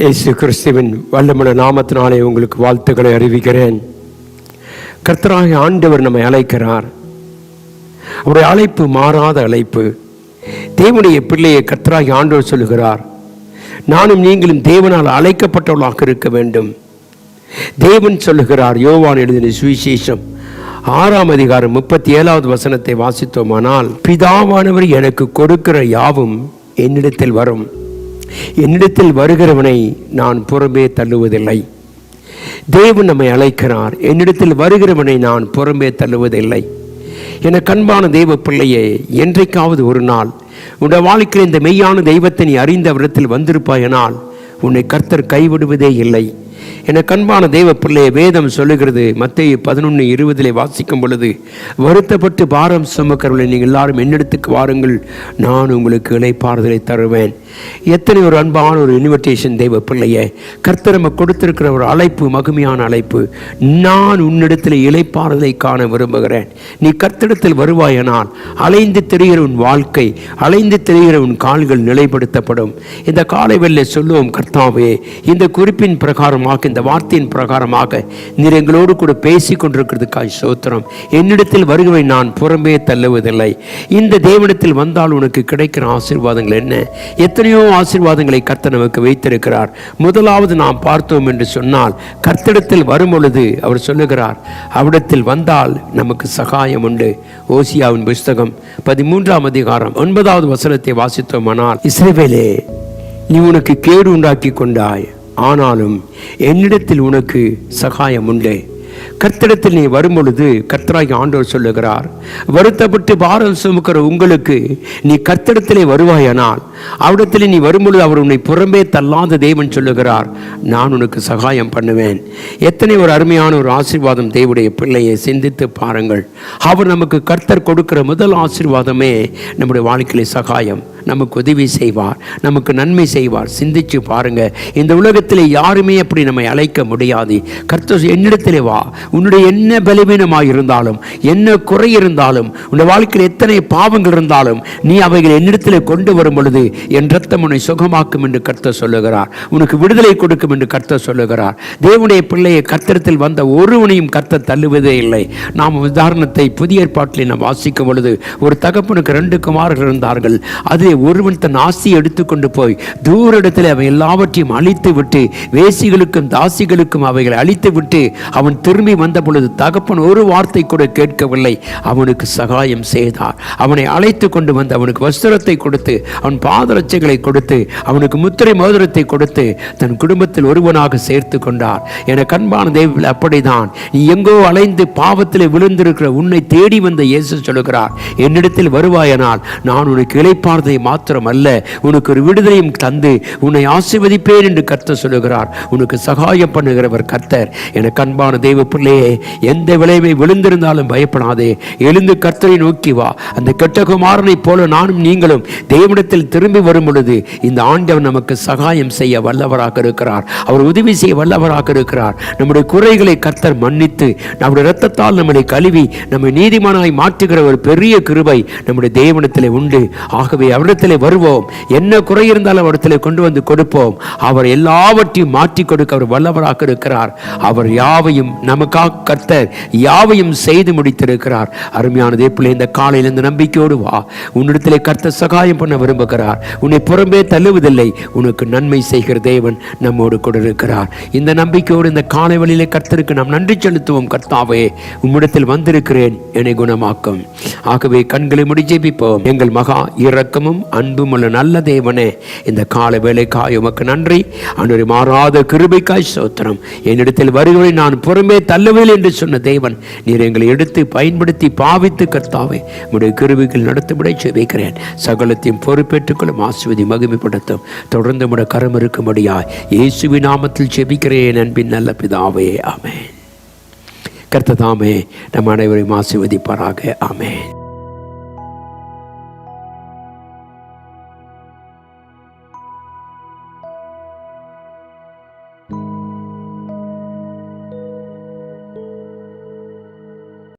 இயேசு கிறிஸ்துவின் வல்லமுள்ள நாமத்தினாலே உங்களுக்கு வாழ்த்துக்களை அறிவிக்கிறேன். கர்த்தராகிய ஆண்டவர் நம்மை அழைக்கிறார். அவருடைய அழைப்பு மாறாத அழைப்பு. தேவனுடைய பிள்ளையை கர்த்தராகி ஆண்டவர் சொல்லுகிறார். நானும் நீங்களும் தேவனால் அழைக்கப்பட்டவர்களாக இருக்க வேண்டும். தேவன் சொல்லுகிறார் யோவான் எழுதின சுவிசேஷம் ஆறாம் அதிகாரம் முப்பத்தி ஏழாவது வசனத்தை வாசித்தோமானால் பிதாவானவர் எனக்கு கொடுக்கிற யாவும் என்னிடத்தில் வரும். என்னிடத்தில் வருகிறவனை நான் புறம்பே தள்ளுவதில்லை. தேவன் நம்மை அழைக்கிறார். என்னிடத்தில் வருகிறவனை நான் புறம்பே தள்ளுவதில்லை. என கண்பான தெய்வ பிள்ளையே என்றைக்காவது ஒரு நாள் உன்னுடைய வாழ்க்கையில் இந்த மெய்யான தெய்வத்தை நீ அறிந்த விடத்தில் வந்திருப்பாயனால் உன்னை கர்த்தர் கைவிடுவதே இல்லை. என கண்பான தெய்வ பிள்ளையை வேதம் சொல்லுகிறது. மத்திய பதினொன்று இருபதிலே வாசிக்கும் பொழுது வருத்தப்பட்டு பாரம் சுமக்கிறவர்களை நீங்கள் எல்லாரும் என்னிடத்துக்கு வாருங்கள். நான் உங்களுக்கு இளைப்பாறுதலை தருவேன். எத்தனை ஒரு அன்பான ஒரு இன்விடேஷன் தெய்வ பிள்ளையை கர்த்தர் நம்ம கொடுத்திருக்கிற ஒரு அழைப்பு மகிமையான அழைப்பு. நான் உன்னிடத்தில் இளைப்பாறுதலை காண விரும்புகிறேன். நீ கர்த்தரிடத்தில் வருவாயனால் அலைந்து தெரிகிற உன் வாழ்க்கை அலைந்து தெரிகிற உன் கால்கள் நிலைப்படுத்தப்படும். இந்த காலை வெள்ளை சொல்லுவோம் கர்த்தாவே இந்த குறிப்பின் பிரகாரம் பிரகாரமாக இந்த வார்த்தையின் பிரகாரமாக நீர் எங்களோடு கூட பேசி கொண்டிருக்கிறதுக்காய் சோத்திரம் என்னிடத்தில் வருகவை நான் புறம்பே தள்ளுவதில்லை. இந்த தேவனத்தில் வந்தால் உனக்கு கிடைக்கிற ஆசீர்வாதங்கள் என்ன? எத்தனையோ ஆசீர்வாதங்களை கர்த்தர் நமக்கு வைத்திருக்கிறார். முதலாவது நாம் பார்த்தோம் என்று சொன்னால் கர்த்தரிடத்தில் வரும் பொழுது அவர் சொல்லுகிறார் அவிடத்தில் வந்தால் நமக்கு சகாயம் உண்டு. ஓசியாவின் புஸ்தகம் பதிமூன்றாம் அதிகாரம் ஒன்பதாவது வசனத்தை வாசித்தோமானால் இஸ்ரேவேலே நீ உனக்கு கேடு உண்டாக்கி கொண்டாய். ஆனாலும் என்னிடத்தில் உனக்கு சகாயம் உண்டு. கர்த்தரிடத்தில் நீ வரும்பொழுது கர்த்தராகி ஆண்டவர் சொல்லுகிறார் வருத்தப்பட்டு பாரம் சுமக்கிற உங்களுக்கு நீ கர்த்தடத்திலே வருவாயானால் அவிடத்தில் நீ வரும்பொழுது அவர் உன்னை புறம்பே தள்ளாத தேவன் சொல்லுகிறார் நான் உனக்கு சகாயம் பண்ணுவேன். எத்தனை ஒரு அருமையான ஒரு ஆசீர்வாதம் தேவடைய பிள்ளையை சிந்தித்து பாருங்கள். அவர் நமக்கு கர்த்தர் கொடுக்கிற முதல் ஆசீர்வாதமே நம்முடைய வாழ்க்கையிலே சகாயம். நமக்கு உதவி செய்வார் நமக்கு நன்மை செய்வார். சிந்திச்சு பாருங்க. இந்த உலகத்தில் யாருமே அப்படி நம்மை அழைக்க முடியாது. கர்த்தர் என்னிடத்திலே வா. உன்னுடைய என்ன பலவீனமாக இருந்தாலும் என்ன குறை இருந்தாலும் உன்னுடைய வாழ்க்கையில் எத்தனை பாவங்கள் இருந்தாலும் நீ அவைகள் என்னிடத்தில் கொண்டு வரும் பொழுது என் ரத்தம் உன்னை சுகமாக்கும் என்று கர்த்தர் சொல்லுகிறார். உனக்கு விடுதலை கொடுக்கும் என்று கர்த்தர் சொல்லுகிறார். தேவனுடைய பிள்ளையை கர்த்தத்தில் வந்த ஒருவனையும் கர்த்தர் தள்ளுவதே இல்லை. நாம் உதாரணத்தை புதிய ஏற்பாட்டில் நாம் வாசிக்கும் பொழுது ஒரு தகப்பனுக்கு ரெண்டு குமாரர்கள் இருந்தார்கள். அது ஒருவன் தன் ஆசியை எடுத்துக்கொண்டு போய் தூர இடத்துல அவன் எல்லாவற்றையும் அழித்து விட்டு வேசிகளுக்கும் தாசிகளுக்கும் அவைகளை அழித்து விட்டு அவன் திரும்பி வந்த பொழுது தகப்பன் ஒரு வார்த்தை கூட கேட்கவில்லை. அவனுக்கு சகாயம் செய்தார். அவனை அழைத்து கொண்டு வந்து அவனுக்கு வஸ்திரத்தை கொடுத்து அவன் பாதரட்சைகளை கொடுத்து அவனுக்கு முத்திரை மோதிரத்தை கொடுத்து தன் குடும்பத்தில் ஒருவனாக சேர்த்து கொண்டார். என கண்பான தெய்வங்கள் அப்படிதான். நீ எங்கோ அலைந்து பாவத்தில் விழுந்திருக்கிற உன்னை தேடி வந்த இயேசு சொல்லுகிறார். என்னிடத்தில் வருவாயனால் நான் உனக்கு இளைப்பார்தை மாத்திரம் அல்ல உனக்கு ஒரு விடுதலையும் தந்து உன்னை ஆசிர்வதிப்பேன் என்று கர்த்தர் சொல்லுகிறார். உனக்கு சகாயம் பண்ணுகிறவர் கர்த்தர். என அன்பான தெய்வ பிள்ளையே எந்த விளைவை விழுந்திருந்தாலும் பயப்படாதே. எழுந்து கர்த்தரை நோக்கி வா. அந்த கெட்ட குமாரனைப் போல நானும் நீங்களும் தேவனிடத்தில் திரும்பி வரும் பொழுது இந்த ஆண்டவர் நமக்கு சகாயம் செய்ய வல்லவராக இருக்கிறார். அவர் உதவி செய்ய வல்லவராக இருக்கிறார். நம்முடைய குறைகளை கர்த்தர் மன்னித்து நம்முடைய இரத்தத்தால் நம்மளை கழுவி நம்மை நீதிமானாய் மாற்றுகிற ஒரு பெரிய கிருபை நம்முடைய தேவனத்தில் உண்டு. ஆகவே அவரிடத்திலே வருவோம். என்ன குறை இருந்தாலும் அவரிடத்திலே கொண்டு வந்து கொடுப்போம். அவர் எல்லாவற்றையும் மாற்றி கொடுக்க அவர் வல்லவராக இருக்கிறார். அவர் யாவையும் நமக்காக கர்த்தர் யாவையும் செய்து முடித்திருக்கிறார். அருமையான தேப்பிள்ளை இந்த காலையில் இந்த நம்பிக்கையோடு வா. உன்னிடத்தில் கர்த்தர் சகாயம் பண்ண விரும்புகிறார். உன்னை புறம்பே தள்ளுவதில்லை. உனக்கு நன்மை செய்கிற தேவன் நம்மோடு கூட இருக்கிறார். இந்த நம்பிக்கையோடு இந்த காலை வழியிலே கர்த்தருக்கு நாம் நன்றி செலுத்துவோம் கர்த்தாவே. உம்மிடத்தில் வந்திருக்கிறேன் என்னை குணமாக்கும். ஆகவே கண்களை முடி ஜெபிப்போம். எங்கள் மகா இரக்கமும் அன்பும் உள்ள நல்ல தேவனே இந்த கால வேலைக்காய் உமக்கு நன்றி. அன்று மாறாத கிருபைக்காய் சோத்திரம் என்னிடத்தில் வருகிறவரை நான் புறமே தள்ளவில்லை என்று சொன்ன தேவன் நீர் எங்களை எடுத்து பயன்படுத்தி பாவித்து கர்த்தாவே உடைய கிருபிகள் நடத்தும்படி செபிக்கிறேன் சகலத்தையும் பொறுப்பேற்றுக்கொள்ளும் ஆசுவதி மகிமைப்படுத்தும். தொடர்ந்து உடைய கரம் இருக்கும்படியா இயேசுவி நாமத்தில் செபிக்கிறேன் அன்பின் நல்ல பிதாவே ஆமென். கர்த்ததாமே நம் அனைவரையும் ஆசிர்வதிப்பாராக ஆமேன்.